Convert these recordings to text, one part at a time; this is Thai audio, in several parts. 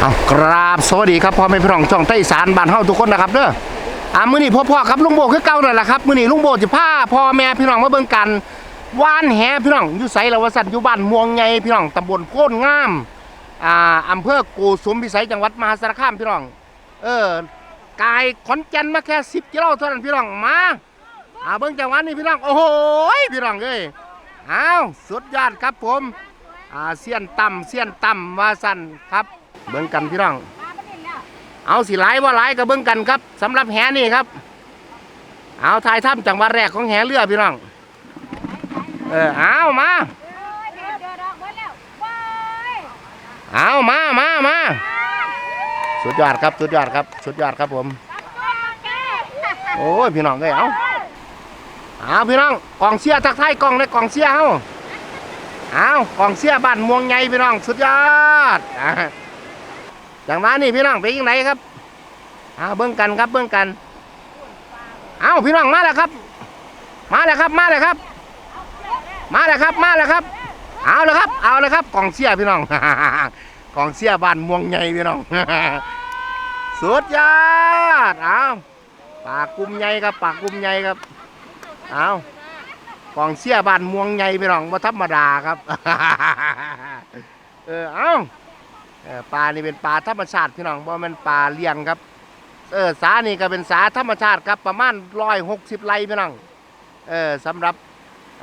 เอากราบสวัสดีครับพ่อแม่พี่น้องช่องใต้สารบ้านเฮาทุกคนนะครับเด้ออ่ามื้อนี้พ่อพ่อครับลุงโบคือเก่านั่นแหละครับมื้อนี้ลุงโบจะพาพ่อแม่พี่น้องมาเบิ่งกันว่านแหพี่น้องอยู่ไสละวะสันอยู่บ้านม่วงใหญ่พี่น้องตำบลโพนงามอ่าอำเภอโกสุมพิสัยจังหวัดมหาสารคามพี่น้อง เออกายขอนแก่นมาแค่10กิโลเท่านั้นพี่น้องมาอ่าเบิ่งจังหวัดนี้พี่น้องโอ้โหพี่น้องเอ้ยอ้าวสุดยอดครับผมอ่าเสี้ยนต่ำเสี้ยนต่ำว่าสั่นครับ เบิ่งกันพี่น้อง เอาสิหลายว่าหลายก็เบิ่งกันครับสำหรับแหนี่ครับ เอาทายถ้ำจังหวัดแรกของแหเรือพี่น้อง เออเอามาเอามามามาสุดยอดครับสุดยอดครับสุดยอดครับผม โอ้ยพี่น้องเอ้ยเอาเอาพี่น้องกองเชียทักทายกองในกองเชียเฮาเอากองเชียบ้านม่วงใหญ่พี่น้อง สุดยอดอ่า จังหวะนี้พี่น้องไปยังไงครับเอาเบิ่งกันครับเบิ่งกัน เอาพี่น้องมาแล้วครับ มาแล้วครับ มาแล้วครับ มาแล้วครับ มาแล้วครับ เอาเลยครับ เอาเลยครับ กล่องเชียพี่น้อง กล่องเชียบ้านม่วงใหญ่พี่น้อง สุดยอด เอาปากกุมใหญ่ครับ ปากกุมใหญ่ครับ เอากล่องเชียบ้านม่วงใหญ่พี่น้องมาธรรมดาครับ เออ เอา ปลานี่เป็นปลาธรรมชาติพี่น้องเพราะมันปลาเลี้ยงครับเออสานี่ก็เป็นสาธรรมชาติครับประมาณร้อยหกสิบไร่พี่น้องเออสำหรับ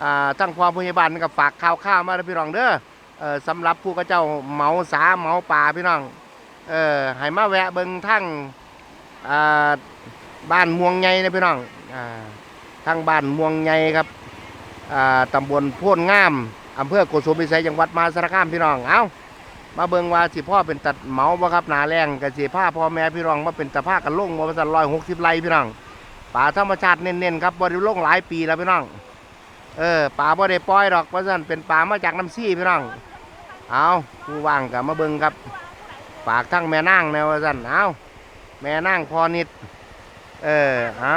อ่าทั้งความพยาบาลก็ฝากข่าวข้าวมาเลยพี่น้องเด้อเออสำหรับผู้กระเจ้าเมาสาเมาป่าพี่น้องเออให้มาแวะเบิงทั้งอ่าบ้านม่วงใหญ่นะพี่น้องอ่าทั้งบ้านม่วงใหญ่ครับอ่าตำบลพ่นงามอำเภอโกสุมพิสัยจังหวัดมาสารคามพี่น้องเอ้า มาเบิงว่าสิพ่อเป็นตัดเมาบ่ครับหนาแรงกับสิผ้าพ่อแม่พี่น้องมาเป็นตะผ้ากันลงมาประมาณร้อยหกสิบไร่พี่น้องป่าธรรมชาติเน้นๆครับบริลงหลายปีแล้วพี่น้องเออป่าบ่ได้ปล่อยดอกเพราะฉะนั้นเป็นป่ามาจากน้ำซี่พี่น้องเอาผู้ว่างกับมาเบิงครับฝากทั้งแม่นางแนวว่าซั่นเอาแม่นางพอนิด เออเอา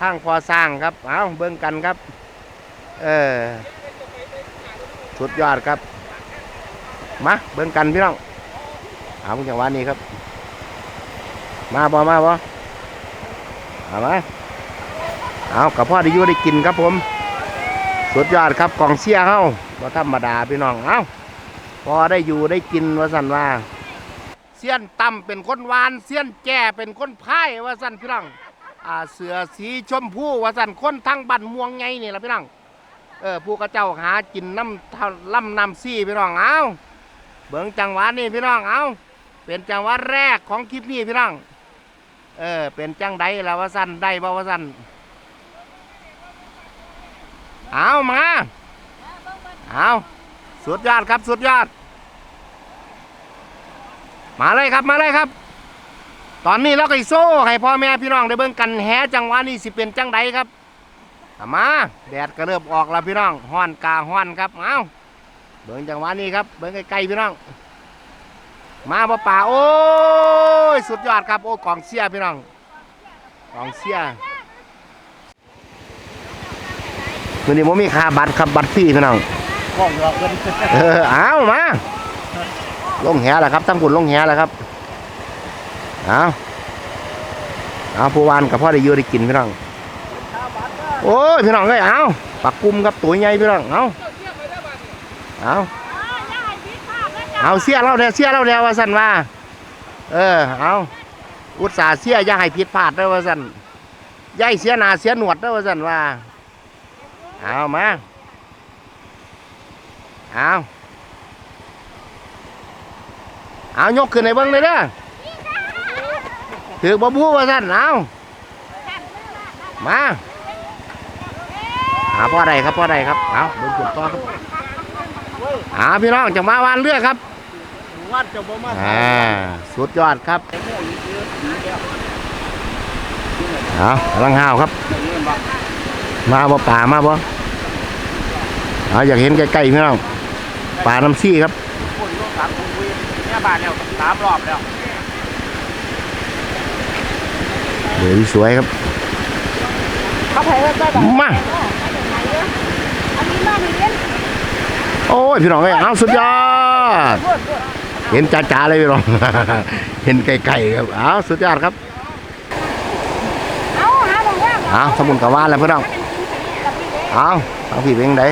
ทั้งพอสร้างครับเอาเบิ่งกันครับ เออสุดยอดครับ มาเบิ่งกันพี่น้องเอาจังหวะนี้ครับ มาบ่มาบ่เอามาเอากับพ่อได้อยู่ได้กินครับผม สุดยอดครับกองเสียเฮาบ่ธรรมดาพี่น้องเอ้าพอได้อยู่ได้กินว่าสันว่าเสี้ยนต่ำเป็นคนหวานเสี้ยนแก่เป็นคนพายว่าสันพี่น้องอ่าเสือสีชมพูว่าสันคนทั้งบันม่วงไงนี่ล่ะพี่น้องเออผู้กระเจ้าหากินน้ำเท่าล่ำน้ำซี่พี่น้องเอ้า เบิ่งจังหวะนี่พี่น้องเอาเป็นจังหวะแรกของคลิปนี้พี่น้องเออเป็นจังใดแล้วว่าสั้นได้บ่ว่าสั้นเอามาเอาสุดยอดครับสุดยอด มาเลยครับมาเลยครับ ตอนนี้เราก็โซ่ให้พ่อแม่พี่น้องได้เบิ่งกันแหจังหวะนี้สิเป็นจังใดครับมาแดดก็เริ่มออกแล้วพี่น้องฮ้อนกาฮ้อนครับเอา เบิ่งจังหวะนี้ครับเบิ่งไกลๆพี่น้อง มาบ่ป่าโอ้ยสุดยอดครับโอ้กองเสียพี่น้องกองเสียวันนี้ผมมีคาบัตรครับบัตรฟรีพี่น้องห้องเราล่ออเอามาลงแหแล้วครับตั้งกุนลงแหแล้วครับเอาเอาผู้วานกับพ่อได้ยืได้กินพี่น้องโอ้ยพี่น้องเอ้ยเอาปักกุมครับตัวใหญ่พี่น้องเอา เอาเอาเสียเราเนี่ยเสียเราเนี่ยว่าสันว่า เออ เอาอุตส่าห์เสียอย่าให้ผิดพลาดเด้อว่าสันย่าให้เสียหนาเสียหนวดเด้อว่าสันว่า เอามาเอาเอายกขึ้นในเบิ้งเลยเด้อถือบ่บูว่าสันเอามาหาพ่อใดครับพ่อใดครับ เอาเบิ้งขึ้นต่อครับ อาพี่น้องจะมาวานเรือครับวัดจะบ่มาอ่าสุดยอดครับเอากำลังห้าวครับ มาบ่ป่ามาบ่เอาอยากเห็นใกล้ๆพี่น้องป่าน้ำซี่ครับคนโลสามคนคุยเนี่ยบาทแล้วสามรอบแล้วเดี๋ยวสวยครับเขาไปว่าได้แบบมาอันนี้มาหนึ่งเล่น โอ้ยพี่น้องเอ้ยเอาสุดยอดพูดพูดเห็นจ้าๆเลยพี่น้อง เห็นไกลๆครับเอาสุดยอดครับเอาหาบอกว่าเอาสมุนกับว่าแล้วพี่น้องเอาเอาผีเป็นยังไง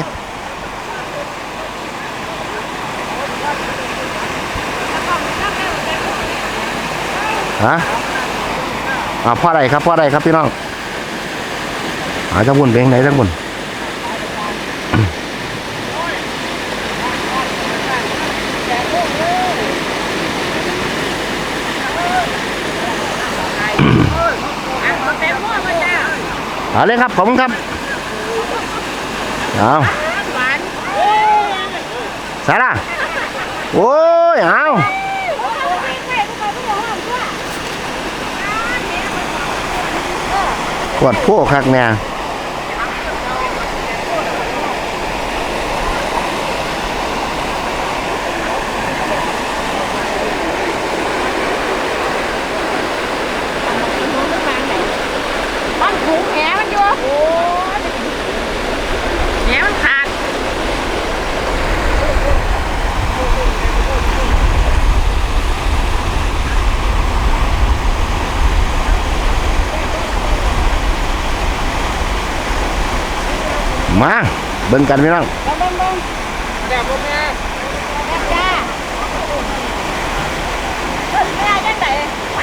ฮะอ่าพ่ออะไรครับพ่ออะไรครับพี่น้องเอาทั้งบุญเป็นยังไงทั้งบุญ เต็มหม้อมาจ้า เอาเลยครับผมครับเอาสานใส่ละโอ้ยเอาปวดพวกคักเนี่ย มันถุงแหมันอยู่โอ้ยแหมันขาด มาเบิ่งกันพี่น้องเบิ่งเบิ่งแดดผมเนี่ยจ้าเฮ้ยไม่ได้จังไดไป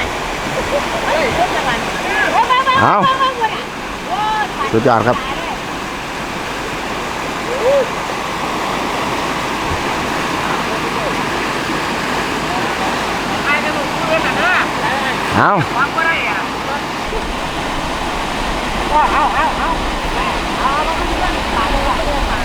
เฮ้ยเฮ้ยจังหวะเฮ้ยเฮ้ยเฮ้ยเฮ้ยเฮ้ยเฮ้ยเฮ้ยโอ้ยไปสุดยอดครับไอ้กระดูกเพื่อนน่ะนะเอาฟังก็ได้อะเอาเอาเอาเอาเอาแล้วก็เรื่องปากเลยว่ะเรื่องปาก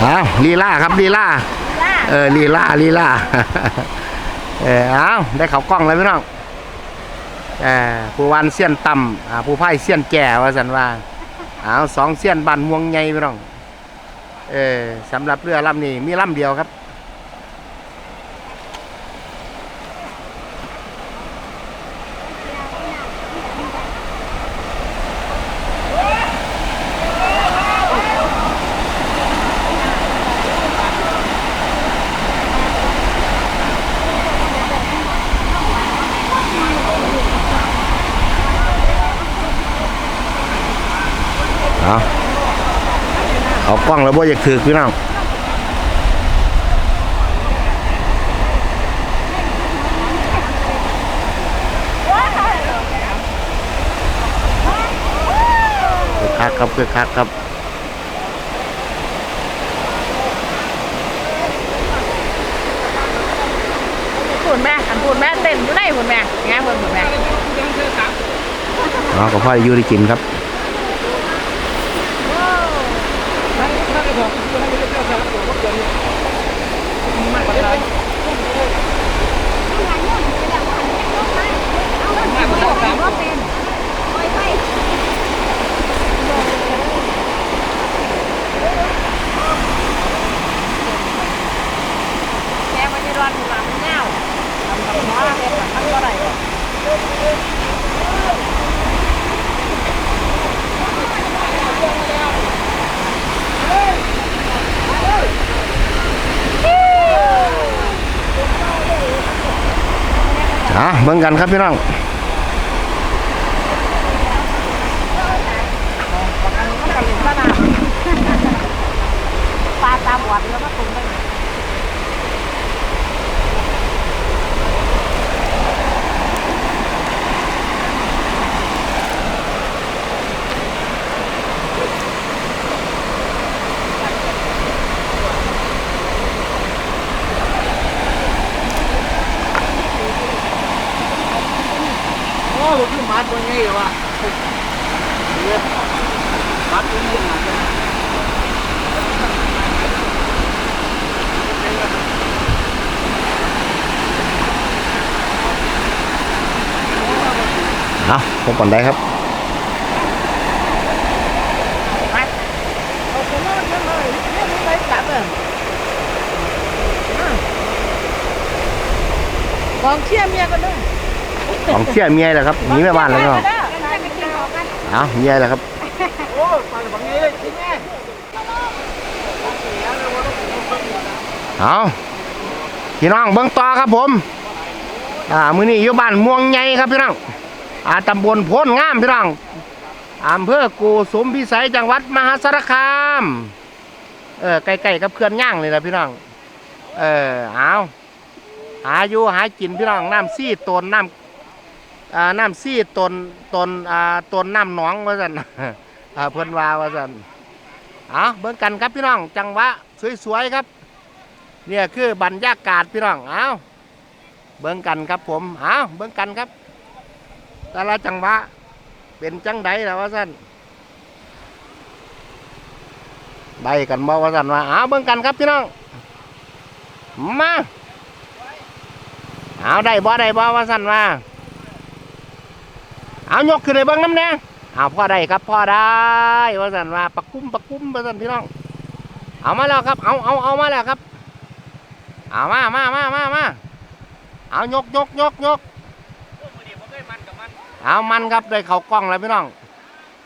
เอาลีลาครับลีลาล่าเออลีลาลีลาเออเอาได้เขากล้องแล้วพี่น้องเออผู้วันเสี้ยนต่ำอ่าผู้ไพ่เสี้ยนแก่ว่าสันว่าเอาสองเสี้ยนบันม่วงใหญ่พี่น้องเออสำหรับเรือลำนี้มีลำเดียวครับ เอาเอากล้องแล้วบ่อยากถือพี่น้องคือคักครับคือคักครับพูดแม่อันพูดแม่เต้นอยู่ไหนพูดแม่แง่เพิ่นพูดแม่เอากับพ่อได้อยู่ได้กินครับ แกมันจะร้อนหลังเงาทำกับหัวเป็นแบบมันก็ได้อะเบิ่งกันครับพี่น้องปลาตาบอดแล้วก็ตุ่มไป ผมคือมัดตัวนี้เหรอวะมัดตัวนี้หนักเลยเอาผมก่อนได้ครับไปเอาไปนอนกันเลยเรื่องนี้ไปกลับเลยกองเชียร์เมียกันด้วย ของเชี่ยเมียแหละครับหนีแม่บ้านแล้วพี่น้องเด้อไปกินข้าวกันเอาเมียแหละครับโอ้ปลาแบบนี้เลยจริงแม่เอาพี่น้องเบิ้งต่อครับผม อ่ามือนี้อยู่บ้านม่วงใหญ่ครับพี่น้องอ่าตำบลโพนงามพี่น้องอำเภอกูสมพิสัยจังหวัดมหาสารคาม เออใกล้ๆกับเขื่อนย่างเลยนะพี่น้อง เออเอาหาอยู่หากินพี่น้องน้ำซี่ตนน้ำ อ่าน้ำซี่ตนตนอ่าตนน้ำหนองว่าสันอ่าเพิ่นว่าว่าสันเอาเบิ่งกันครับพี่น้อง จังหวะสวยๆครับ เนี่ยคือบรรยากาศพี่น้องเอาวเบิ่งกันครับผมเอาวเบิ่งกันครับ แต่ละจังหวะเป็นจังใดแล้วว่าสันได้กันบ่ว่าสันว่าเอาวเบิ่งกันครับพี่น้อง มาเอาได้บ่ได้บ่ว่าสันว่า เอายกขึ้นเลยเบิ้งน้ำแน่เอาพ่อได้ครับพ่อได้ว่าสันว่าปักกุ้มปักกุ้มว่าสันพี่น้อง เอามาแล้วครับ เอาเอาเอามาแล้วครับ เอามามามามามาเอายกยกยกยกเอามันครับได้เข่ากล้องแล้วพี่น้อง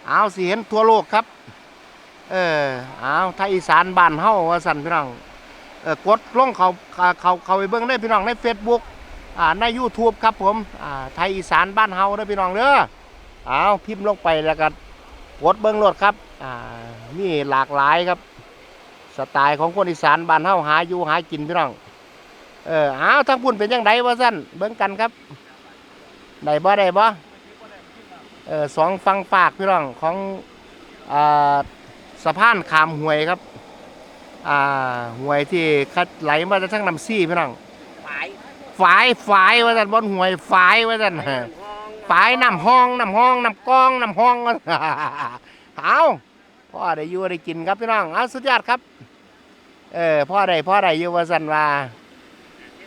เอาสิเห็นทั่วโลกครับ เออเอาไทยอีสานบ้านเฮาว่าสันพี่น้องเออกดลงเขาเขาเขาเขาไปเบิ่งได้พี่น้องใน Facebook อ่าใน YouTube ครับผมอ่าไทยอีสานบ้านเฮาเด้พี่น้องเด้อ เอาพิมพ์ลงไปแล้วก็กดเบิ่งโลดครับอ่ามีหลากหลายครับ สไตล์ของคนอีสานบ้านเฮาหาอยู่หากินพี่น้องเออเอาทั้งพุ่นเป็นยังไงว่าสั่นเบิ่งกันครับได้บ่ได้บ่เออสองฟังฝากพี่น้องของอ่าสะพานขามห่วยครับอ่าห่วยที่คัดไหลมาจากทั้งลำซี่พี่น้องฝายฝายฝายว่าจันบนห่วยฝายว่าจัน ฝายน้ำห้องน้ำห้องน้ำกองน้ำห้องเอาพ่อได้อยู่ได้กินครับพี่น้องเอาสุดยอดครับ เออพ่อได้พ่อได้อยู่ว่าสันว่า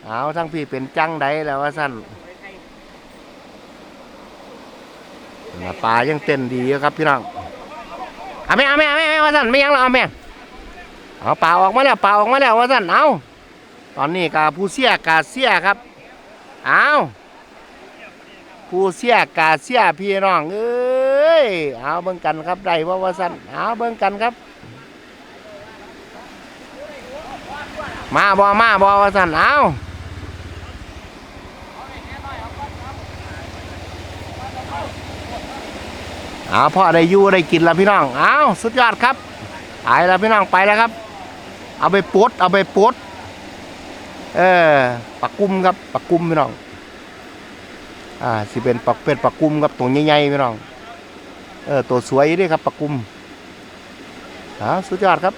เอาทั้งพี่เป็นจังไดแล้วว่าสันน่ะปลายังเต้นดีครับพี่น้องเอาแม่เอาแม่เอาแม่ว่าสันไม่ยังหรอกเอาแม่เอาปลาออกมาแล้วปลาออกมาแล้วว่าสันเอาตอนนี้กาผู้เสียกาเสียครับเอา ผู้เสียกาเสียพี่น้องเอ้ยเอาเบิ่งกันครับได้ว่าว่าสั้นเอาเบิ่งกันครับ มาบอมาบอว่าสั้นเอาเอาพ่อได้ยู่ได้กินแล้วพี่น้องเอาสุดยอดครับไปแล้วพี่น้องไปแล้วครับ เอาไปปดเอาไปปดเออปักกุ้มครับปักกุ้มพี่น้อง อ่าสิเป็นปักเป็ดปักกุ้มครับตัวใหญ่ๆพี่น้องเออตัวสวยด้วยครับปักกุ้มเอาสุดยอดครับ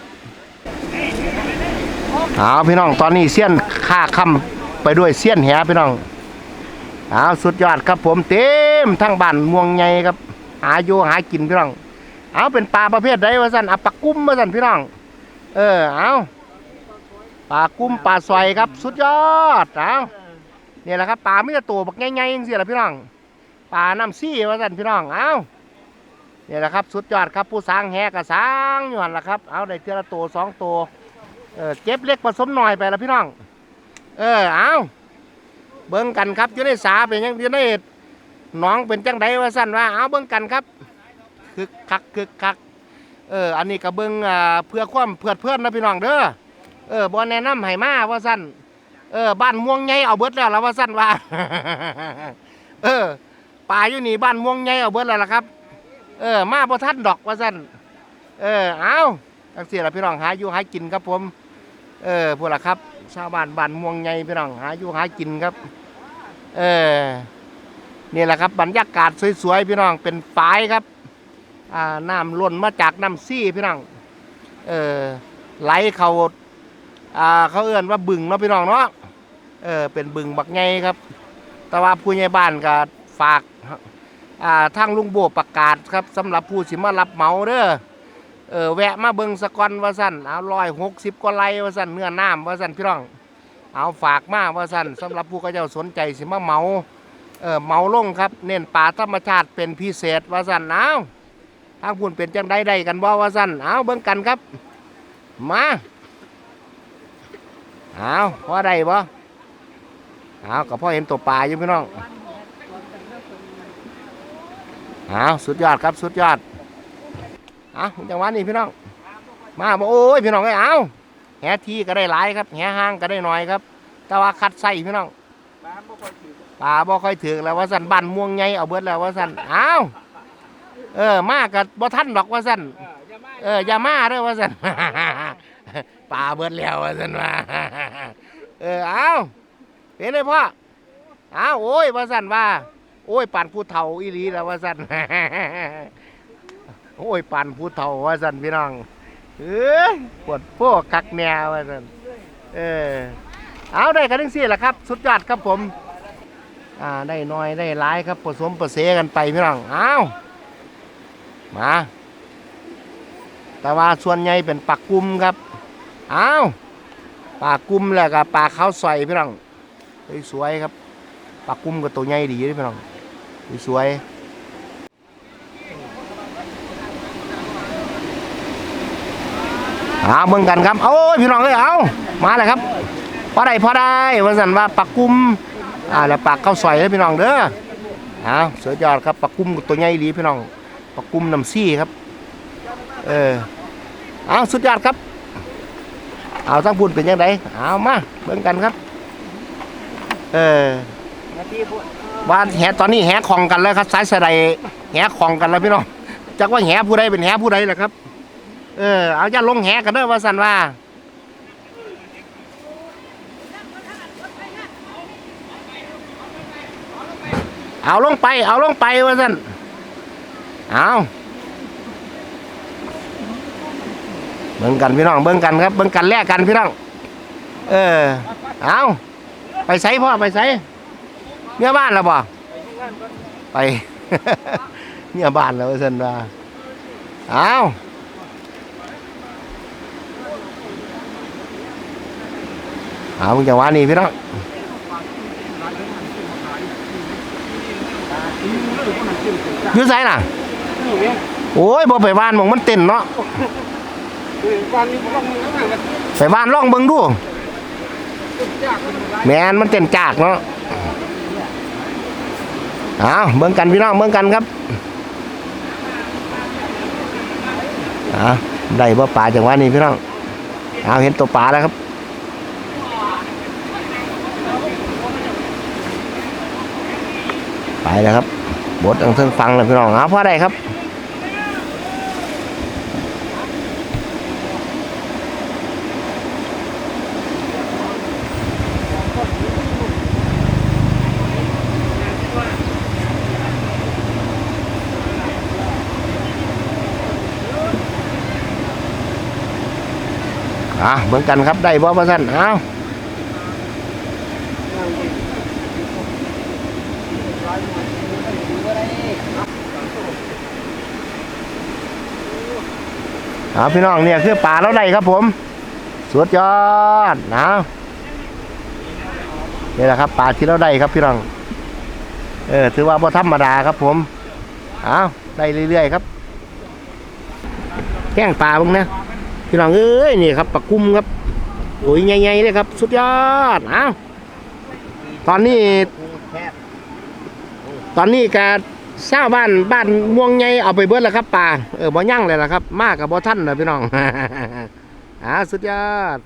เอาพี่น้องตอนนี้เสี้ยนค่าคำไปด้วยเสี้ยนแหพี่น้องเอาสุดยอดครับผมเต็มทั้งบ้านม่วงใหญ่ครับ หาอยู่หากินพี่น้องเอาเป็นปลาประเภทใดวะสันเอาปลากุ้มวะสันพี่น้อง เออเอาปลากุ้มปลาซอยครับ สุดยอดเอา เนี่ยแหละครับปลาไม่จะตัวบักง่ายๆยังเสียละพี่น้องปลาน้ำซี่วะสันพี่น้องเอาเนี่ยแหละครับสุดยอดครับผู้สร้างแหกระสร้างอยู่หันละครับเอาได้เทือละตัวสองตัวเออเก็บเล็กผสมหน่อยไปแล้วพี่น้อง เออเอาเบิ้งกันครับอยู่ในสาเป็นยังอยู่ในหนองเป็นจังไดว่าสั้นว่าเอาเบิ้งกันครับคึกคักคึกคักเอออันนี้ก็เบิ้งเพื่อความเพื่อเพื่อนนะพี่น้องเด้อเออบอแนะนำให้มาว่าสั้น เออบ้านม่วงใหญ่เอาเบิดแล้วแล้วว่าสั้นว่า เออป่าอยู่นี่บ้านม่วงใหญ่เอาเบิดแล้วล่ะครับ เออ มาบ่ทันดอกว่าสั้นเออเอาจังซี่ละพี่น้องหาอยู่หากินครับผม เออพวกละครับ ชาวบ้านบ้านม่วงใหญ่พี่น้องหาอยู่หากินครับ เออนี่แหละครับบรรยากาศสวยๆพี่น้องเป็นฝายครับอ่าน้ำล้นมาจากน้ำซี่พี่น้องเออไหลเขาอ่าเขาเอื้อนว่าบึงเนาะพี่น้องเนาะ เออเป็นบึงบักไงครับ แต่ว่าผู้ใหญ่บ้านก็ฝากอ่าทางลุงโบประกาศครับสำหรับผู้สิมารับเหมาเด้อเออแวะมาเบิงสะกอนว่าสั่นเอาร้อยหกสิบกว่าไร่ว่าสั่นเนื้อน้ำว่าสั่นพี่น้อง เอาฝากมาว่าสั่นสำหรับผู้เขาเจ้าสนใจสิมาเหมาเออเหมาลงครับ เน้นป่าธรรมชาติเป็นพิเศษว่าสั่นเอาทางพุ่นเป็นจังใดใดกันบ่ว่าสั่นเอาเบิ่งกันครับ มาเอาพอได้บ่ เอาก็พ่อเห็นตัวปลาอยู่พี่น้องอ้าวสุดยอดครับสุดยอดเอ้าจังหวะนี้พี่น้อง มาบ่โอ้ยพี่น้องเอ้ยเอาแหที่ก็ได้หลายครับแหห้างก็ได้น้อยครับ แต่ว่าคัดใส่พี่น้องบ้าบ่ค่อยถือปลาบ่ค่อยถึงแล้วว่าสันบ้านม่วงไงเอาเบิดแล้วว่าสันเอาเออมากับบ่ทันดอกว่าสันเอออย่ามาเด้อว่าสันปลาเบิดแล้วว่าสันว่าเออเอา เป็นเลยพ่อเอาวโอ้ยว่าสั่นว่า โอ้ยปั่นผู้เฒ่าอีหลีแล้วว่าสั่นโอ้ยปั่นผู้เฒ่าว่าสั่นพี่น้องเอ้ยปวดพวกคักแนวว่าสั่นเออเอาได้กันทั้งสี่แหละครับ สุดยอดครับผมอ่าได้น้อยได้หลายครับผสมประเสกันไปพี่น้องเอาวมาแต่ว่าส่วนใหญ่เป็นปากกุมครับเอาวปากกุมแล้วก็ปลาข้าวซอยพี่น้อง สวยครับปลากุ้มก็ตัวใหญ่ดีเลยพี่น้องสวยเอาเบิ่งกันครับโอ้ยพี่น้องเอ้ยเอามาเลยครับพอได้พอได้ว่าสันว่าปลากุมอ่าแล้วปลาข้าวซอยเลยพี่น้องเด้อเอาสุดยอดครับปลากุ้มตัวใหญ่ดีพี่น้องปลากุ้มน้ำซี่ครับ เออเอาสุดยอดครับ เอาทั้งพูดเป็นยังไงเอามาเบิ่งกันครับ เออนาทีพูดว่าแหตอนนี้แหของกันแล้วครับสายสะใดแหของกันแล้วพี่น้องจักว่าแหผู้ใดเป็นแหผู้ใดแหละครับ เออเอาอย่าลงแหกันเด้อว่าสันว่าเอาลงไป เอาลงไปว่าสันเอาเบิ่งกันพี่น้อง เบิ่งกันครับ เบิ่งกันแลกกันพี่น้อง เออ เอา ไปใส่พ่อไปใส่เมียบ้านแล้วบ่ไป เมียบ้านแล้วว่าสันว่าเอาเอาจังหวะนี้พี่น้องอยืดไสน่ะนี่เว้ยโอ้ยบ่ไปบ้านหมองมันเต้นเนาะคือวันนี้ผมต้องมีน้ำหนักกันไปบ้านล่องเบิ่งดูยากเป็นไร แมนมันเต้นจากเนาะเอาเบิ่งกันพี่น้องเบิ่งกันครับเอาได้บ่ปลาจังหวะนี้พี่น้องเอาเห็นตัวปลาแล้วครับไปแล้วครับบดทางเทิงฟังแล้วพี่น้องเอาพอได้ครับ เบิ่งกันครับได้บ่ว่าซั่นเอาเอาพี่น้องเนี่ยคือป่าเราได้ครับผม สุดยอดนะนี่แหละครับป่าที่เราได้ครับพี่น้อง เออถือว่าบ่ธรรมดาครับผมเอาได้เรื่อยๆครับแก้งปลาบ้างนะ พี่น้องเอ้ยนี่ครับปลากุ้มครับโอ้ยใหญ่ๆเลยครับ สุดยอดอ้าวตอนนี้ ตอนนี้การเศร้าบ้านบ้านม่วงใหญ่เอาไปเบิดแล้วครับป่าเออบ่ยั่งเลยล่ะครับ มากกับบ่ท่านนะพี่น้องอ่าสุดยอด